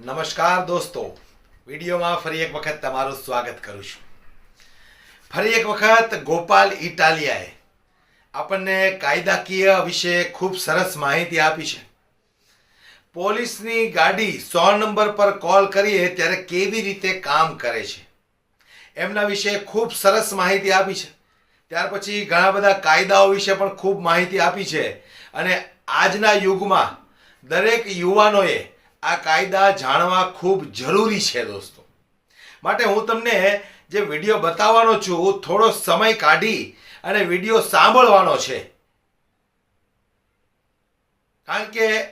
નમસ્કાર દોસ્તો. વિડીયોમાં ફરી એક વખત તમારું સ્વાગત કરું છું. ફરી એક વખત ગોપાલ ઇટાલિયાએ આપણને કાયદાકીય વિશે ખૂબ સરસ માહિતી આપી છે. પોલીસની ગાડી સો નંબર પર કોલ કરીએ ત્યારે કેવી રીતે કામ કરે છે? એમના વિશે ખૂબ સરસ માહિતી આપી છે. ત્યાર પછી ઘણા બધા કાયદાઓ વિશે પણ ખૂબ માહિતી આપી છે. અને આજના યુગમાં દરેક યુવાનોએ આ કાયદા જાણવા ખૂબ જરૂરી છે દોસ્તો. માટે હું તમને જે વીડિયો બતાવવાનો છું થોડો સમય કાઢી અને વીડિયો સાંભળવાનો છે. કારણ કે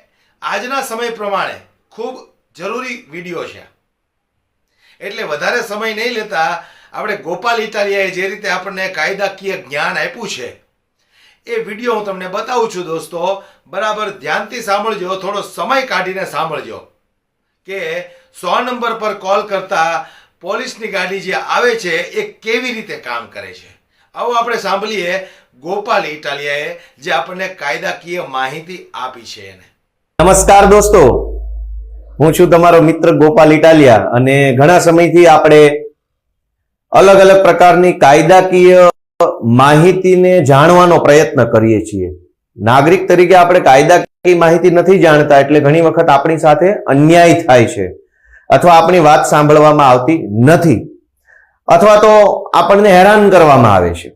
આજના સમય પ્રમાણે ખૂબ જરૂરી વીડિયો છે. એટલે વધારે સમય નહીં લેતા આપણે ગોપાલ ઇટાલિયાએ જે રીતે આપણને કાયદાકીય જ્ઞાન આપ્યું છે એ વીડિયો હું તમને બતાવું છું દોસ્તો. બરાબર, ધ્યાનથી સાંભળજો, થોડો સમય કાઢીને સાંભળજો. કે સો નંબર પર કોલ કરતા પોલીસની ગાડી જે આવે છે, એ કેવી રીતે કામ કરે છે? આવો આપણે સાંભળીએ ગોપાલ ઇટાલિયાએ જે આપણને કાયદાકીય માહિતી આપી છે એને. નમસ્કાર દોસ્તો. હું છું તમારો મિત્ર ગોપાલ ઇટાલિયા અને ઘણા સમયથી આપણે અલગ અલગ પ્રકારની કાયદાકીય માહિતીને જાણવાનો પ્રયત્ન કરીએ છીએ. નાગરિક તરીકે આપણે કાયદાકીય માહિતી નથી જાણતા એટલે ઘણી વખત આપણી સાથે અન્યાય થાય છે અથવા આપણી વાત સાંભળવામાં આવતી નથી અથવા તો આપણને હેરાન કરવામાં આવે છે.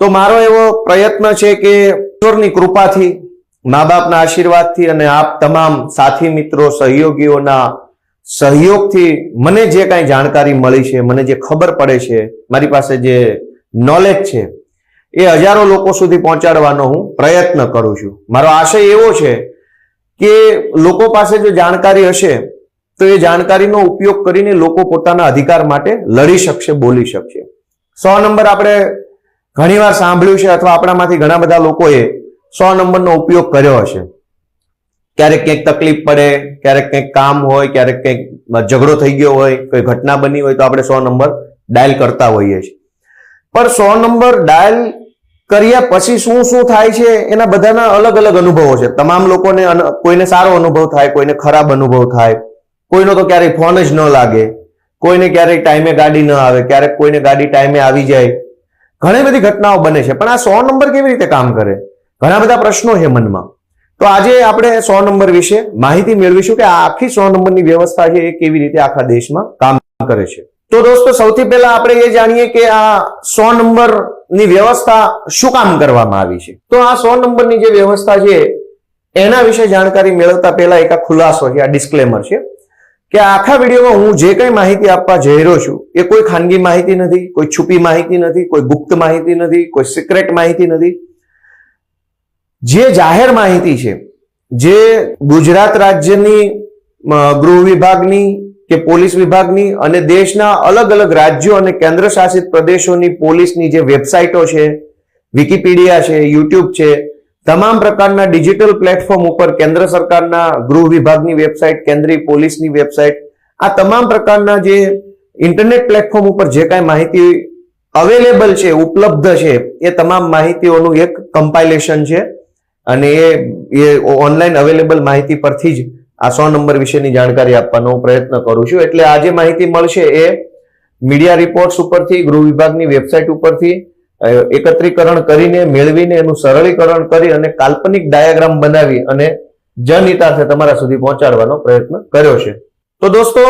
તો મારો એવો પ્રયત્ન છે કે ઈશ્વરની કૃપાથી મા બાપના આશીર્વાદથી અને આપ તમામ સાથી મિત્રો, સહયોગીઓના સહયોગથી મને જે કાંઈ જાણકારી મળી છે, મને જે ખબર પડે છે, મારી પાસે જે નોલેજ છે. એ હજારો લોકો સુધી પહોંચાડવાનો હું પ્રયત્ન કરું છું. મારો આશય એવો છે કે લોકો પાસે જો જાણકારી હશે, તો એ જાણકારીનો ઉપયોગ કરીને લોકો પોતાના અધિકાર માટે લડી શકશે, બોલી શકશે. સો નંબર આપણે ઘણીવાર સાંભળ્યું છે અથવા આપણામાંથી ઘણા બધા લોકોએ સો નંબરનો ઉપયોગ કર્યો હશે. ક્યારેક ક્યાંક તકલીફ પડે, ક્યારેક કંઈક કામ હોય, ક્યારેક કંઈક ઝઘડો થઈ ગયો હોય, કોઈ ઘટના બની હોય તો આપણે સો નંબર ડાયલ કરતા હોઈએ છીએ. પણ સો નંબર ડાયલ કર્યા પછી શું શું થાય છે એના બધાના અલગ અલગ અનુભવો છે. તમામ લોકોને કોઈને સારો અનુભવ થાય, કોઈને ખરાબ અનુભવ થાય. કોઈનો તો ક્યારેય ફોન જ ન લાગે. કોઈને ક્યારેક ટાઈમે ગાડી ન આવે, ક્યારેક કોઈને ગાડી ટાઈમે આવી જાય. ઘણી બધી ઘટનાઓ બને છે, પણ આ સો નંબર કેવી રીતે કામ કરે? ઘણા બધા પ્રશ્નો છે મનમાં. તો આજે આપણે સો નંબર વિશે માહિતી મેળવીશું કે આ આખી સો નંબરની વ્યવસ્થા છે એ કેવી રીતે આખા દેશમાં કામ કરે છે. તો દોસ્તો, સૌથી પહેલા આપણે એ જાણીએ કે આ સો નંબરની વ્યવસ્થા શું કામ કરવામાં આવી છે? તો આ સો નંબરની જે વ્યવસ્થા છે, એના વિશે જાણકારી મેળવતા પહેલા એક આ ખુલાસો છે, આ ડિસ્ક્લેમર છે કે આખા વિડીયોમાં હું જે કંઈ માહિતી આપવા જઈ રહ્યો છું, એ કોઈ ખાનગી માહિતી નથી, કોઈ છુપી માહિતી નથી, કોઈ ગુપ્ત માહિતી નથી, કોઈ સિક્રેટ માહિતી નથી. જે જાહેર માહિતી છે, જે ગુજરાત રાજ્યની ગૃહ વિભાગની કે પોલીસ વિભાગની અને દેશના અલગ અલગ રાજ્યો અને કેન્દ્ર શાસિત પ્રદેશોની પોલીસની જે વેબસાઇટો છે, વિકિપીડિયા છે, યુટ્યુબ છે, તમામ પ્રકારના ડિજિટલ પ્લેટફોર્મ ઉપર કેન્દ્ર સરકારના ગૃહ વિભાગની વેબસાઇટ, કેન્દ્રીય પોલીસની વેબસાઇટ, આ તમામ પ્રકારના જે ઇન્ટરનેટ પ્લેટફોર્મ ઉપર જે કાંઈ માહિતી અવેલેબલ છે, ઉપલબ્ધ છે, એ તમામ માહિતીઓનું એક કમ્પાઇલેશન છે અને એ ઓનલાઈન અવેલેબલ માહિતી પરથી જ આ સો નંબર વિશેની જાણકારી આપવાનો પ્રયત્ન કરું છું. એટલે આ જે માહિતી મળશે એ મીડિયા રિપોર્ટ્સ ઉપરથી, ગૃહ વિભાગની વેબસાઇટ ઉપરથી એકત્રીકરણ કરીને, મેળવીને, એનું સરળીકરણ કરી અને કાલ્પનિક ડાયાગ્રામ બનાવી અને જનહિતાર્થે તમારા સુધી પહોંચાડવાનો પ્રયત્ન કર્યો છે. તો દોસ્તો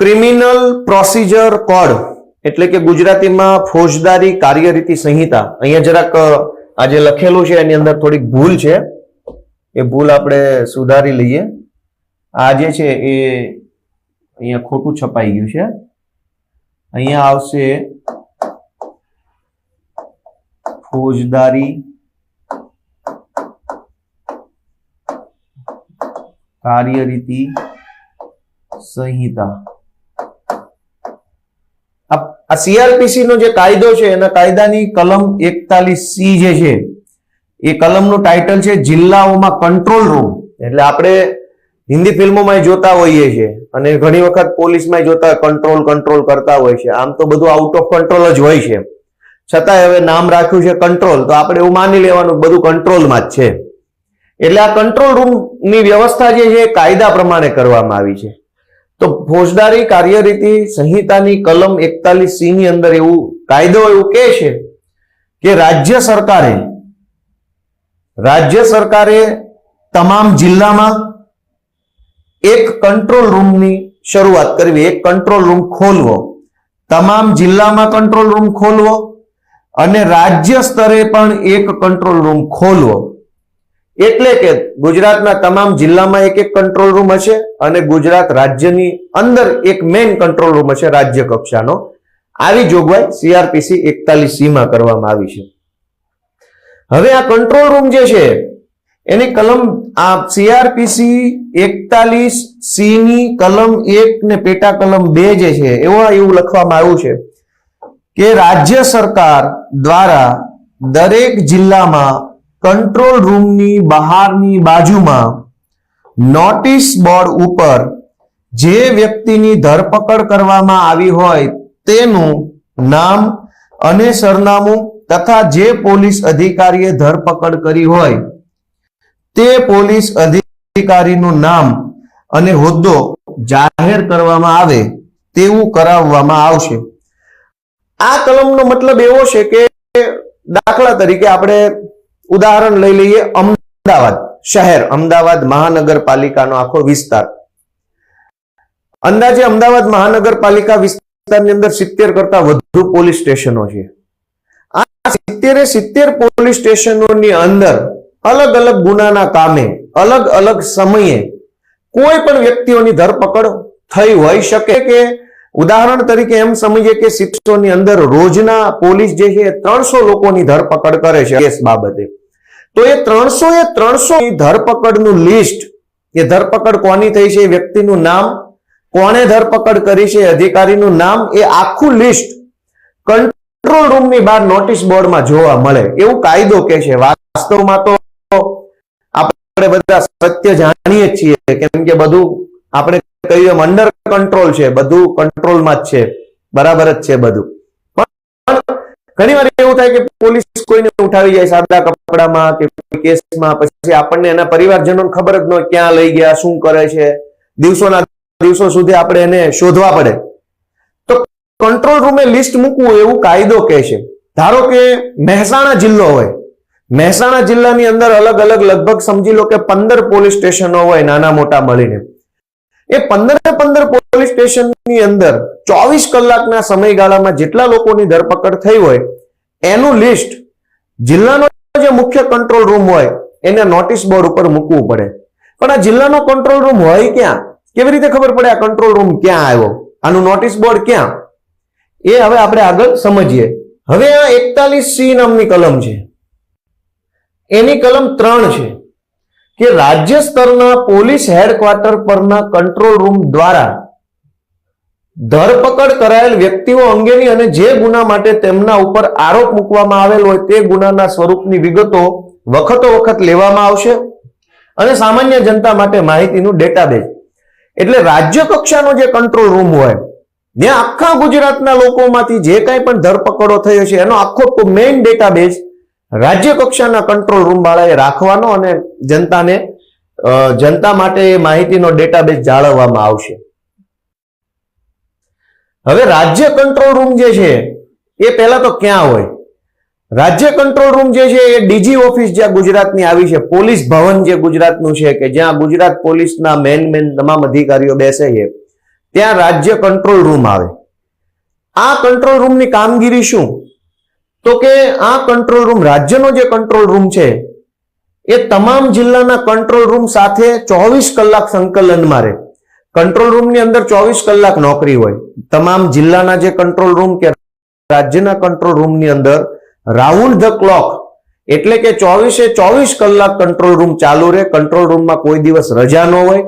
ક્રિમિનલ પ્રોસિજર કોડ એટલે કે ગુજરાતીમાં ફોજદારી કાર્યરીતિ સંહિતા. અહીંયા જરાક આજે લખેલું છે એની અંદર થોડીક ભૂલ છે. એ ભૂલ આપણે સુધારી લઈએ. આ જે છે એ અહીંયા ખોટું છપાઈ ગયું છે. અહીંયા આવશે ફોજદારી કાર્યરીતિ સંહિતા. આ સીઆરપીસી નો જે કાયદો છે, એના કાયદાની કલમ એકતાલીસ સી જે છે એ કલમનું ટાઇટલ છે જિલ્લાઓમાં કંટ્રોલ રૂમ એટલે આપણે હિન્દી ફિલ્મોમાં જોતા હોઈએ છીએ અને ઘણી વખત પોલીસમાં જોતા કંટ્રોલ કંટ્રોલ કરતા હોય છે. આમ તો બધું આઉટ ઓફ કંટ્રોલ જ હોય છે. છતાંય હવે નામ રાખ્યું છે કંટ્રોલ તો આપણે એવું માની લેવાનું બધું કંટ્રોલમાં જ છે. એટલે આ કંટ્રોલ રૂમની વ્યવસ્થા જે છે કાયદા પ્રમાણે કરવામાં આવી છે. તો ફોજદારી, કાર્યરીતિ, સંહિતાની કલમ એકતાલીસ સી ની અંદર એવું કાયદો એવું કહે છે કે રાજ્ય સરકારે રાજ્ય સરકારે તમામ જિલ્લામાં એક કંટ્રોલ રૂમની શરૂઆત કરવી, એક કંટ્રોલ રૂમ ખોલવો. તમામ જિલ્લામાં કંટ્રોલ રૂમ ખોલવો અને રાજ્ય સ્તરે પણ એક કંટ્રોલ રૂમ ખોલવો. એટલે કે ગુજરાતના તમામ જિલ્લામાં એક એક કંટ્રોલ રૂમ હશે અને ગુજરાત રાજ્યની અંદર એક મેઇન કંટ્રોલ રૂમ હશે રાજ્ય કક્ષાનો. આવી જોગવાઈ સીઆરપીસી એકતાલીસ સીમાં કરવામાં આવી છે. હવે આ કંટ્રોલ રૂમ જે છે, એની કલમ આ સીઆરપીસી એકતાલીસ સી ની કલમ એક ને પેટા કલમ બે જે છે, એવા એવું લખવામાં આવ્યું છે કે રાજ્ય સરકાર દ્વારા દરેક જિલ્લામાં કંટ્રોલ રૂમની બહારની બાજુમાં નોટિસ બોર્ડ ઉપર જે વ્યક્તિની ધરપકડ કરવામાં આવી હોય તેનું નામ અને સરનામું તથા જે પોલીસ અધિકારીએ ધરપકડ કરી હોય, તે પોલીસ અધિકારીનું નામ અને હોદ્દો જાહેર કરવામાં આવે તેવું કરાવવામાં આવશે. આ કલમનો મતલબ એવો છે કે દાખલા તરીકે આપણે ઉદાહરણ લઈ લઈએ અમદાવાદ શહેર, અમદાવાદ મહાનગરપાલિકાનો આખો વિસ્તાર. અંદાજે અમદાવાદ મહાનગરપાલિકા વિસ્તારની અંદર સિત્તેર કરતા વધુ પોલીસ સ્ટેશનો છે. સિત્તેરે સિત્તેર પોલીસ સ્ટેશનોની અંદર અલગ અલગ ગુનાના કામે, અલગ અલગ સમયે કોઈ પણ વ્યક્તિઓની ધરપકડ થઈ હોઈ શકે કે ઉદાહરણ તરીકે એમ સમજીએ કે સિત્તોની અંદર રોજના પોલીસ જે છે ત્રણસો લોકોની ધરપકડ કરે છે કેસ બાબતે. તો એ ત્રણસો એ ત્રણસો ધરપકડનું લિસ્ટ, એ ધરપકડ કોની થઈ છે વ્યક્તિનું નામ, કોણે ધરપકડ કરી છે અધિકારીનું નામ, એ આખું લિસ્ટ કંટ્રોલ રૂમની બહાર નોટિસ બોર્ડમાં જોવા મળે. એવું કાયદો કે છે. વાસ્તવમાં તો આપણે બધા સત્ય જાણીએ છીએ. કેમ કે બધું આપણે કહીએ એમ અંડર કંટ્રોલ છે. બધું કંટ્રોલમાં જ છે. બરાબર જ છે બધું. ઘણી વાર એવું થાય કે પોલીસ કોઈને ઉઠાવી જાય સાદા કપડામાં કે કોઈ કેસમાં. પછી આપણને એના પરિવારજનોને ખબર જ ન ક્યાં લઈ ગયા, શું કરે છે. દિવસોના દિવસો સુધી આપણે એને શોધવા પડે. કંટ્રોલ રૂમે લિસ્ટ મૂકવું એવું કાયદો કહે છે. ધારો કે મહેસાણા જિલ્લો હોય. મહેસાણા જિલ્લાની અંદર અલગ અલગ લગભગ સમજી લો કે પંદર પોલીસ સ્ટેશનો હોય નાના મોટા મળીને. એ પંદરે પંદર પોલીસ સ્ટેશનની અંદર ચોવીસ કલાકના સમયગાળામાં જેટલા લોકોની ધરપકડ થઈ હોય, એનું લિસ્ટ જિલ્લાનો જે મુખ્ય કંટ્રોલ રૂમ હોય, એને નોટિસ બોર્ડ ઉપર મૂકવું પડે. પણ આ જિલ્લાનો કંટ્રોલ રૂમ હોય ક્યાં? કેવી રીતે ખબર પડે આ કંટ્રોલ રૂમ ક્યાં આવ્યો? આનું નોટિસ બોર્ડ ક્યાં? એ હવે આપણે આગળ સમજીએ. હવે આ એકતાલીસ સી નામની કલમ છે. એની કલમ ત્રણ છે કે રાજ્ય સ્તરના પોલીસ હેડક્વાર્ટર પરના કંટ્રોલ રૂમ દ્વારા ધરપકડ કરાયેલ વ્યક્તિઓ અંગેની અને જે ગુના માટે તેમના ઉપર આરોપ મૂકવામાં આવેલ હોય તે ગુનાના સ્વરૂપની વિગતો વખતો વખત લેવામાં આવશે અને સામાન્ય જનતા માટે માહિતીનું ડેટાબેઝ. એટલે રાજ્ય કક્ષાનો જે કંટ્રોલ રૂમ હોય જ્યાં આખા ગુજરાતના લોકોમાંથી જે કાંઈ પણ ધરપકડો થયો છે, એનો આખો મેઇન ડેટાબેઝ રાજ્ય કક્ષાના કંટ્રોલ રૂમ વાળાએ રાખવાનો અને જનતાને જનતા માટે એ માહિતીનો ડેટાબેઝ જાળવવામાં આવશે. હવે રાજ્ય કંટ્રોલ રૂમ જે છે, એ પહેલા તો ક્યાં હોય? રાજ્ય કંટ્રોલ રૂમ જે છે, એ ડીજી ઓફિસ જ્યાં ગુજરાતની આવી છે, પોલીસ ભવન જે ગુજરાતનું છે, કે જ્યાં ગુજરાત પોલીસના મેન મેન તમામ અધિકારીઓ બેસે છે ત્યાં રાજ્ય કંટ્રોલ રૂમ આવે. આ કંટ્રોલ રૂમની કામગીરી શું? તો કે આ કંટ્રોલ રૂમ રાજ્યનો જે કંટ્રોલ રૂમ છે, એ તમામ જિલ્લાના કંટ્રોલ રૂમ સાથે ચોવીસ કલાક સંકલનમાં રહે. કંટ્રોલ રૂમની અંદર ચોવીસ કલાક નોકરી હોય. તમામ જિલ્લાના જે કંટ્રોલ રૂમ કે રાજ્યના કંટ્રોલ રૂમની અંદર રાઉન્ડ ધ ક્લોક એટલે કે ચોવીસે ચોવીસ કલાક કંટ્રોલ રૂમ ચાલુ રહે. કંટ્રોલ રૂમમાં કોઈ દિવસ રજા ન હોય.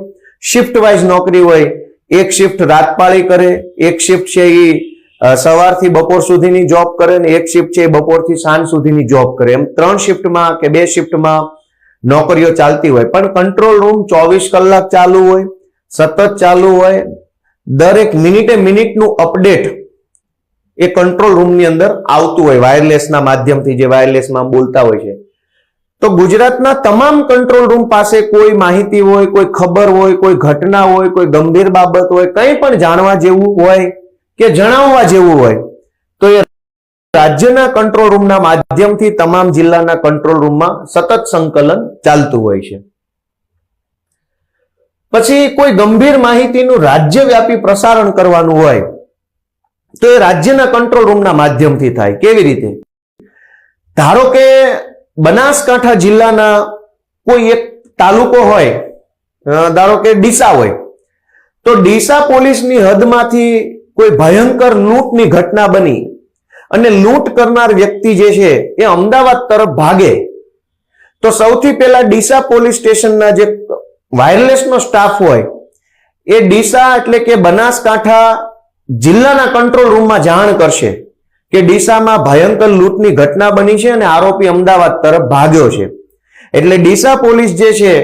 શિફ્ટ વાઇઝ નોકરી હોય. એક શિફ્ટ રાતપાળી કરે, એક શિફ્ટ છે એ સવારથી બપોર સુધીની જોબ કરે ને એક શિફ્ટ છે એ બપોરથી સાંજ સુધીની જોબ કરે. એમ ત્રણ શિફ્ટમાં કે બે શિફ્ટમાં નોકરીઓ ચાલતી હોય. પણ કંટ્રોલ રૂમ ચોવીસ કલાક ચાલુ હોય, સતત ચાલુ હોય, દરેક મિનિટે મિનિટનું અપડેટ એ કંટ્રોલ રૂમની અંદર આવતું હોય વાયરલેસના માધ્યમથી જે વાયરલેસમાં બોલતા હોય છે. તો ગુજરાતના તમામ કંટ્રોલ રૂમ પાસે કોઈ માહિતી હોય, કોઈ ખબર હોય, કોઈ ઘટના હોય, કોઈ ગંભીર બાબત હોય, કંઈ પણ જાણવા જેવું હોય કે જણાવવા જેવું હોય, તો એ રાજ્યના કંટ્રોલ રૂમના માધ્યમથી તમામ જિલ્લાના કંટ્રોલ રૂમમાં સતત સંકલન ચાલતું હોય છે. પછી કોઈ ગંભીર માહિતીનું રાજ્યવ્યાપી પ્રસારણ કરવાનું હોય, તો એ રાજ્યના કંટ્રોલ રૂમના માધ્યમથી થાય. કેવી રીતે? ધારો કે બનાસકાંઠા જિલ્લાના કોઈ એક તાલુકો હોય ધારો કે ડીસા હોય, તો ડીસા પોલીસની હદમાંથી કોઈ ભયંકર લૂંટની ઘટના બની અને લૂંટ કરનાર વ્યક્તિ જે છે એ અમદાવાદ તરફ ભાગે. તો સૌથી પહેલા ડીસા પોલીસ સ્ટેશનના જે વાયરલેસનો સ્ટાફ હોય, એ ડીસા એટલે કે બનાસકાંઠા જિલ્લાના કંટ્રોલ રૂમમાં જાણ કરશે. કે ડીસામાં ભયંકર લૂંટની ઘટના બની છે અને આરોપી અમદાવાદ તરફ ભાગ્યો છે. એટલે ડીસા પોલીસ જે છે,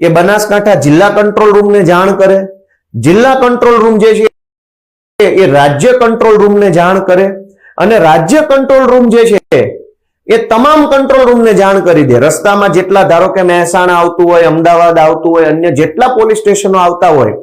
એ બનાસકાંઠા જિલ્લા કંટ્રોલ રૂમને જાણ કરે. જિલ્લા કંટ્રોલ રૂમ જે છે, એ રાજ્ય કંટ્રોલ રૂમને જાણ કરે. અને રાજ્ય કંટ્રોલ રૂમ જે છે, એ તમામ કંટ્રોલ રૂમને જાણ કરી દે. રસ્તામાં જેટલા ધારો કે મહેસાણા આવતું હોય, અમદાવાદ આવતું હોય, અન્ય જેટલા પોલીસ સ્ટેશનો આવતા હોય,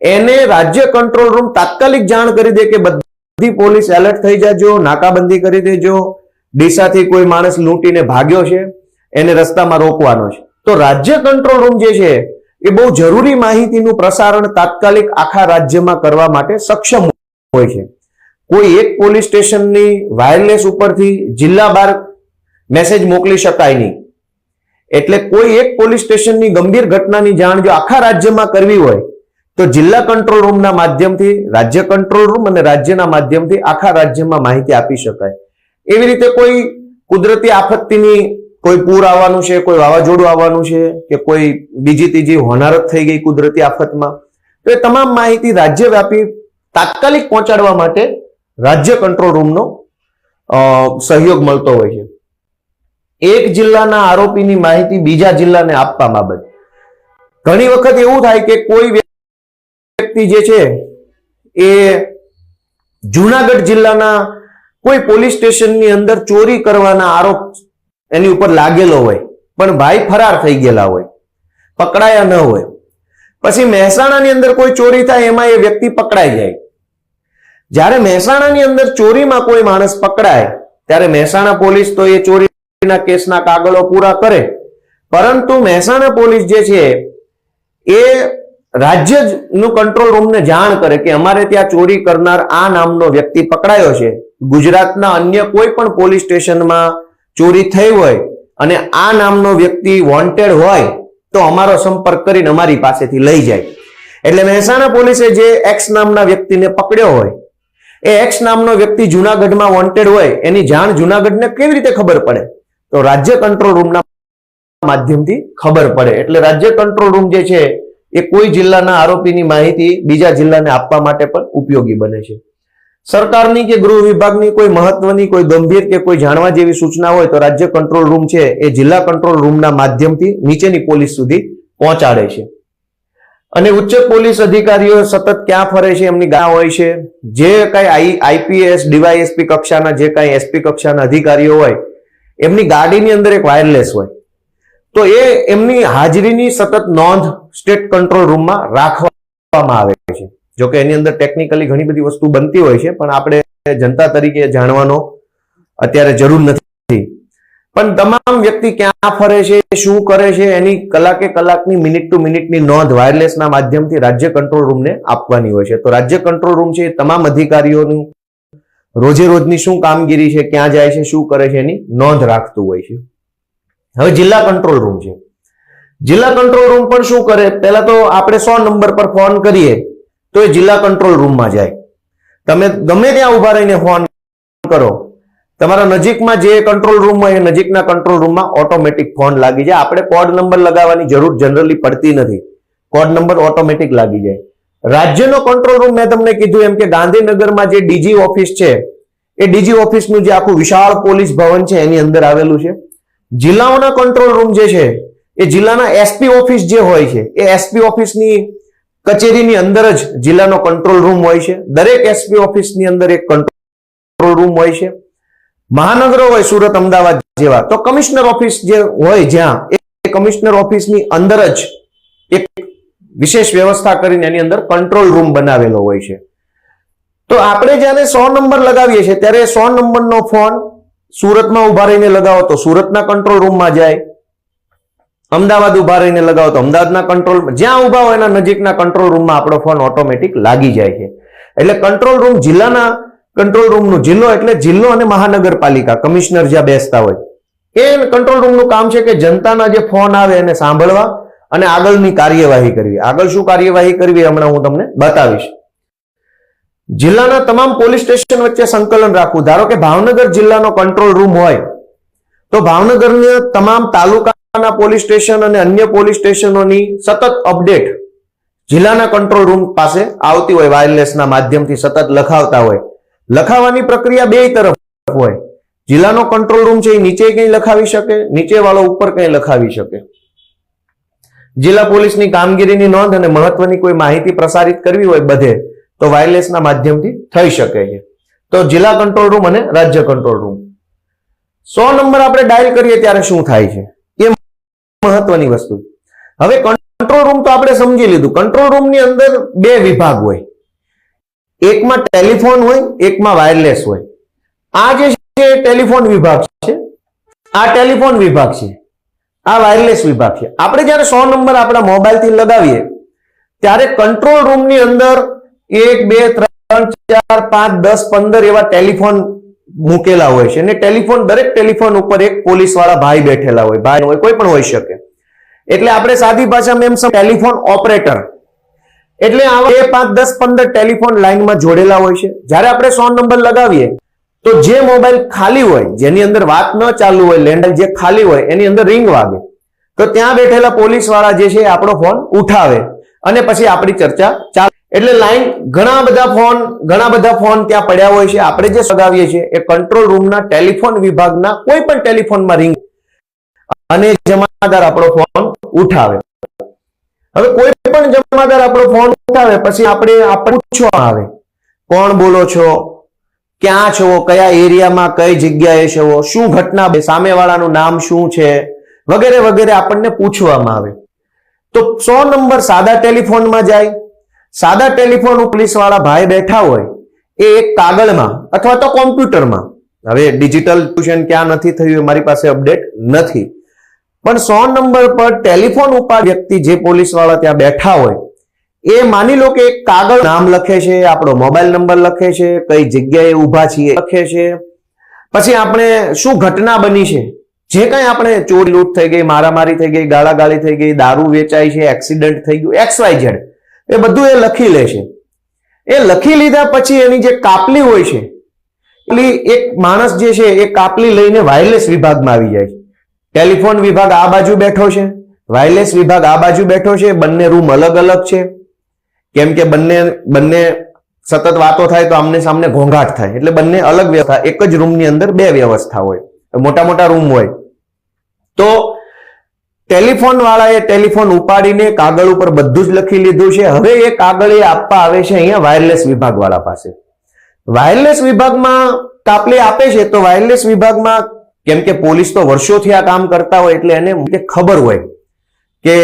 એને રાજ્ય કંટ્રોલ રૂમ તાત્કાલિક જાણ કરી દે કે બધી પોલીસ એલર્ટ થઈ જાજો, નાકાબંધી કરી દેજો. ડીસાથી કોઈ માણસ લૂંટીને ભાગ્યો છે, એને રસ્તામાં રોકવાનો છે. તો રાજ્ય કંટ્રોલ રૂમ જે છે, એ બહુ જરૂરી માહિતીનું પ્રસારણ તાત્કાલિક આખા રાજ્યમાં કરવા માટે સક્ષમ હોય છે. કોઈ એક પોલીસ સ્ટેશનની વાયરલેસ ઉપરથી જિલ્લા બાર મેસેજ મોકલી શકાય નહીં. એટલે કોઈ એક પોલીસ સ્ટેશનની ગંભીર ઘટનાની જાણ જો આખા રાજ્યમાં કરવી હોય તો જિલ્લા કંટ્રોલ રૂમના માધ્યમથી, રાજ્ય કંટ્રોલ રૂમ અને રાજ્યના માધ્યમથી આખા રાજ્યમાં માહિતી આપી શકાય. એવી રીતે કોઈ કુદરતી આફતની કોઈ પૂર આવવાનું છે, કોઈ વાવાઝોડું આવવાનું છે કે કોઈ બીજી ત્રીજી હોનારત થઈ ગઈ કુદરતી આફતમાં, તો એ તમામ માહિતી રાજ્યવ્યાપી તાત્કાલિક પહોંચાડવા માટે રાજ્ય કંટ્રોલ રૂમનો સહયોગ મળતો હોય છે. એક જિલ્લાના આરોપીની માહિતી બીજા જિલ્લાને આપવા બાબત ઘણી વખત એવું થાય કે કોઈ વ્યક્તિ જે છે, એ જુનાગઢ જિલ્લાના કોઈ પોલીસ સ્ટેશનની અંદર ચોરી કરવાના આરોપ એની ઉપર લાગેલો હોય, પણ ભાઈ ફરાર થઈ ગયેલા હોય, પકડાયા ન હોય. પછી મહેસાણાની અંદર કોઈ ચોરી થાય, એમાં એ વ્યક્તિ પકડાઈ જાય. જ્યારે મહેસાણાની અંદર ચોરીમાં કોઈ માણસ પકડાય, ત્યારે મહેસાણા પોલીસ તો એ ચોરીના કેસના કાગળો પૂરા કરે. પરંતુ મહેસાણા પોલીસ જે છે, એ રાજ્યનું કંટ્રોલ રૂમને જાણ કરે કે અમારે ત્યાં ચોરી કરનાર આ નામનો વ્યક્તિ પકડાયો છે. ગુજરાતના અન્ય કોઈ પણ પોલીસ સ્ટેશનમાં ચોરી થઈ હોય અને આ નામનો વ્યક્તિ વોન્ટેડ હોય તો અમારો સંપર્ક કરીને અમારી પાસેથી લઈ જાય. એટલે મહેસાણા પોલીસે જે એક્સ નામના વ્યક્તિને પકડ્યો હોય, એ એક્સ નામનો વ્યક્તિ જુનાગઢમાં વોન્ટેડ હોય, એની જાણ જુનાગઢને કેવી રીતે ખબર પડે? તો રાજ્ય કંટ્રોલ રૂમના માધ્યમથી ખબર પડે. એટલે રાજ્ય કંટ્રોલ રૂમ જે છે એ કોઈ જિલ્લાના આરોપીની માહિતી બીજા જિલ્લાને આપવા માટે પણ ઉપયોગી બને છે. સરકારની કે ગૃહ વિભાગની કોઈ મહત્વની, કોઈ ગંભીર કે કોઈ જાણવા જેવી સૂચના હોય તો રાજ્ય કંટ્રોલ રૂમ છે એ જિલ્લા કંટ્રોલ રૂમના માધ્યમથી નીચેની પોલીસ સુધી પહોંચાડે છે. અને ઉચ્ચ પોલીસ અધિકારીઓ સતત ક્યાં ફરે છે, એમની ગા હોય છે? જે કઈ આઈ, આઈપીએસ, ડીવાયએસપી કક્ષાના, જે કઈ એસપી કક્ષાના અધિકારીઓ હોય, એમની ગાડીની અંદર એક વાયરલેસ હોય. તો એ એમની હાજરીની સતત નોંધ સ્ટેટ કંટ્રોલ રૂમમાં રાખવામાં આવે છે. જોકે એની અંદર ટેકનિકલી ઘણી બધી વસ્તુ બનતી હોય છે, પણ આપણે જનતા તરીકે જાણવાનો અત્યારે જરૂર નથી. પણ તમામ વ્યક્તિ ક્યાં ફરે છે, શું કરે છે, એની કલાકે કલાકની, મિનિટ ટુ મિનિટની નોંધ વાયરલેસના માધ્યમથી રાજ્ય કંટ્રોલ રૂમને આપવાની હોય છે. તો રાજ્ય કંટ્રોલ રૂમ છે એ તમામ અધિકારીઓનું રોજે રોજની શું કામગીરી છે, ક્યાં જાય છે, શું કરે છે એની નોંધ રાખતું હોય છે. હવે જિલ્લા કંટ્રોલ રૂમ છે. જિલ્લા કંટ્રોલ રૂમ પણ શું કરે? પહેલા તો આપણે સો નંબર પર ફોન કરીએ, તો એ જિલ્લા કંટ્રોલ રૂમમાં જાય. તમે ગમે ત્યાં ઊભા રહીને ફોન કરો. તમારા નજીકમાં જે કંટ્રોલ રૂમ હોય એ નજીકના કંટ્રોલ રૂમમાં ઓટોમેટિક ફોન લાગી જાય. આપણે કોડ નંબર લગાવવાની જરૂર જનરલી પડતી નથી. કોડ નંબર ઓટોમેટિક લાગી જાય. રાજ્યનો કંટ્રોલ રૂમ મેં તમને કીધું એમ કે ગાંધીનગરમાં જે ડીજી ઓફિસ છે, એ ડીજી ઓફિસનું જે આખું વિશાળ પોલીસ ભવન છે, એની અંદર આવેલું છે. જિલ્લાઓના કંટ્રોલ રૂમ જે છે, એ જિલ્લાના એસપી ઓફિસ જે હોય છે, એ એસપી ઓફિસની કચેરીની અંદર જ જિલ્લાનો કંટ્રોલ રૂમ હોય છે. દરેક એસપી ઓફિસની અંદર એક કંટ્રોલ રૂમ હોય છે. મહાનગરો હોય, સુરત, અમદાવાદ જેવા, તો કમિશનર ઓફિસ જે હોય જ્યાં, એ કમિશનર ઓફિસની અંદર જ એક વિશેષ વ્યવસ્થા કરીને એની અંદર કંટ્રોલ રૂમ બનાવેલો હોય છે. તો આપણે જ્યારે સો નંબર લગાવીએ છીએ, ત્યારે સો નંબરનો ફોન સુરતમાં ઊભા રહીને લગાવો તો સુરતના કંટ્રોલ રૂમમાં જાય. અમદાવાદ ઊભા રહીને લગાવો તો અમદાવાદના કંટ્રોલ જ્યાં ઊભા હોય એના નજીકના કંટ્રોલ રૂમમાં આપણો ફોન ઓટોમેટિક લાગી જાય છે. એટલે કંટ્રોલ રૂમ જિલ્લાના કંટ્રોલ રૂમનો જિલ્લો એટલે જિલ્લો અને મહાનગરપાલિકા, કમિશનર જ્યાં બેસતા હોય. એ કંટ્રોલ રૂમનું કામ છે કે જનતાના જે ફોન આવે એને સાંભળવા અને આગળની કાર્યવાહી કરવી. આગળ શું કાર્યવાહી કરવી હમણાં હું તમને બતાવીશ. જિલ્લાના તમામ પોલીસ સ્ટેશન વચ્ચે સંકલન રાખવું. ધારો કે ભાવનગર જિલ્લાનો કંટ્રોલ રૂમ હોય, તો ભાવનગરના તમામ તાલુકાના પોલીસ સ્ટેશન અને અન્ય પોલીસ સ્ટેશનોની સતત અપડેટ જિલ્લાના કંટ્રોલ રૂમ પાસે આવતી હોય વાયરલેસના માધ્યમથી સતત લખાવતા હોય. લખાવવાની પ્રક્રિયા બે તરફ હોય. જિલ્લાનો કંટ્રોલ રૂમ છે એ નીચે કંઈ લખાવી શકે નીચે વાળો ઉપર કંઈ લખાવી શકે. જિલ્લા પોલીસની કામગીરીની નોંધ અને મહત્વની કોઈ માહિતી પ્રસારિત કરવી હોય બધે તો વાયરલેસના માધ્યમથી થઈ શકે છે. તો જિલ્લા કંટ્રોલ રૂમ અને રાજ્ય કંટ્રોલ રૂમ સો નંબર આપણે ડાયલ કરીએ ત્યારે શું થાય છે? એ મહત્વની વસ્તુ. હવે કંટ્રોલ રૂમ તો આપણે સમજી લીધું. કંટ્રોલ રૂમની અંદર બે વિભાગ હોય. એકમાં ટેલિફોન હોય, એકમાં વાયરલેસ હોય. આ જે છે ટેલિફોન વિભાગ છે. આ ટેલિફોન વિભાગ છે. આ વાયરલેસ વિભાગ છે. આપણે જ્યારે સો નંબર આપણા મોબાઈલથી લગાવીએ, ત્યારે કંટ્રોલ રૂમની અંદર એક, બે, ત્રણ, ચાર, પાંચ, દસ, પંદર એવા ટેલિફોન મૂકેલા હોય છે. અને ટેલિફોન, દરેક ટેલિફોન ઉપર એક પોલીસ ભાઈ બેઠેલા હોય. ભાઈ હોય, કોઈ પણ હોઈ શકે. એટલે આપણે સાદી ભાષામાં એમ ટેલિફોન ઓપરેટર. એટલે આવા બે, પાંચ, દસ, પંદર ટેલિફોન લાઈનમાં જોડેલા હોય છે. જ્યારે આપણે સો નંબર લગાવીએ, તો જે મોબાઈલ ખાલી હોય, જેની અંદર વાત ન ચાલુ હોય લેન્ડલાઈન જે ખાલી હોય, એની અંદર રિંગ વાગે. તો ત્યાં બેઠેલા પોલીસવાળા જે છે આપણો ફોન ઉઠાવે. અને પછી આપણી ચર્ચા ચાલે એટલે લાઈન ઘણા બધા ફોન ઘણા બધા ફોન ત્યાં પડ્યા હોય છે. આપણે જે સગાવીએ છીએ એ કંટ્રોલ રૂમના ટેલિફોન વિભાગના કોઈ પણ ટેલિફોનમાં રિંગ અને જમાદાર આપણો ફોન ઉઠાવે. હવે કોઈ પણ જમાદાર આપણો ફોન ઉઠાવે, પછી આપણે આપણે પૂછવા આવે, કોણ બોલો છો? ક્યાં છો? કયા એરિયામાં કઈ જગ્યાએ છો? શું ઘટના સામેવાળાનું નામ શું છે? વગેરે વગેરે આપણને પૂછવામાં આવે. તો સો નંબર સાદા ટેલિફોનમાં જાય સાદા ટેલિફોન પોલીસવાળા ભાઈ બેઠા હોય, એ એક કાગળમાં અથવા તો કોમ્પ્યુટરમાં હવે ડિજિટલ ટ્યુશન ક્યાં નથી થયું એ મારી પાસે અપડેટ નથી. પણ સો નંબર પર ટેલિફોન ઉપર વ્યક્તિ જે પોલીસવાળા ત્યાં બેઠા હોય, એ માની લો કે એક કાગળ નામ લખે છે, આપણો મોબાઈલ નંબર લખે છે, કઈ જગ્યાએ ઊભા છીએ લખે છે. પછી આપણે શું ઘટના બની છે? જે કંઈ આપણે ચોરી લૂંટ થઈ ગઈ, મારામારી થઈ ગઈ, ગાળાગાળી થઈ ગઈ, દારૂ વેચાય છે એક્સિડન્ટ થઈ ગયું એક્સ વાય ઝેડ એ બધું એ લખી લે છે. એ લખી લીધા પછી એની જે કાપલી હોય છે એક માણસ જે છે એ કાપલી લઈને વાયરલેસ વિભાગમાં આવી જાય છે. ટેલિફોન વિભાગ આ બાજુ બેઠો છે વાયરલેસ વિભાગ આ બાજુ બેઠો છે, બંને રૂમ અલગ અલગ છે. કેમ કે બંને બંને સતત વાતો થાય તો આમને સામને ઘોંઘાટ થાય, એટલે બંને અલગ વ્યવસ્થા, એક જ રૂમની અંદર બે વ્યવસ્થા હોય, મોટા મોટા રૂમ હોય. તો ટેલિફોન વાળાએ ટેલિફોન ઉપાડીને કાગળ ઉપર બધું જ લખી લીધું છે. હવે એ કાગળ એ આપવા આવે છે અહીંયા વાયરલેસ વિભાગ વાળા પાસે. વાયરલેસ વિભાગમાં કાપલી આપે છે તો વાયરલેસ વિભાગમાં કેમ કે પોલીસ તો વર્ષોથી આ કામ કરતા હોય એટલે એને ખબર હોય કે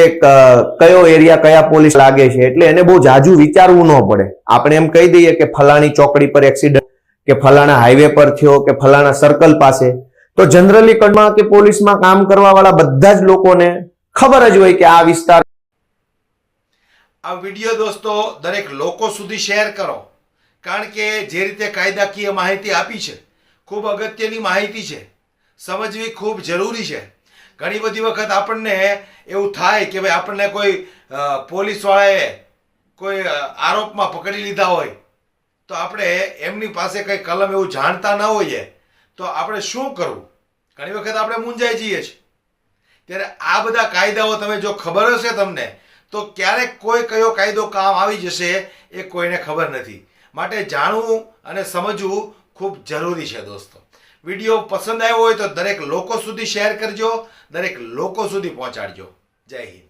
કયો એરિયા કયા પોલીસ લાગે છે એટલે એને બહુ જાજુ વિચારવું ન પડે. આપણે એમ કહી દઈએ કે ફલાણી ચોકડી પર એક્સિડન્ટ કે ફલાણા હાઈવે પર થયો, કે ફલાણા સર્કલ પાસે. તો જનરલી કડમાં કે પોલીસમાં કામ કરવા વાળા બધા જ લોકોને ખબર જ હોય કે આ વિસ્તાર આ વીડિયો દોસ્તો, દરેક લોકો સુધી શેર કરો. કારણ કે જે રીતે કાયદાકીય માહિતી આપી છે, ખૂબ અગત્યની માહિતી છે. સમજવી ખૂબ જરૂરી છે. ઘણી બધી વખત આપણને એવું થાય કે ભાઈ આપણને કોઈ પોલીસવાળાએ કોઈ આરોપમાં પકડી લીધા હોય, તો આપણે એમની પાસે કંઈ કલમ એવું જાણતા ન હોઈએ. તો આપણે શું કરવું? ઘણી વખત આપણે મૂંઝાઈ જઈએ છીએ. ત્યારે આ બધા કાયદાઓ તમે જો ખબર હશે તમને, તો ક્યારેક કોઈ કયો કાયદો કામ આવી જશે એ કોઈને ખબર નથી. માટે જાણવું અને સમજવું ખૂબ જરૂરી છે દોસ્તો. વીડિયો પસંદ આવ્યો હોય તો દરેક લોકો સુધી શેર કરજો, દરેક લોકો સુધી પહોંચાડજો. જય હિન્દ.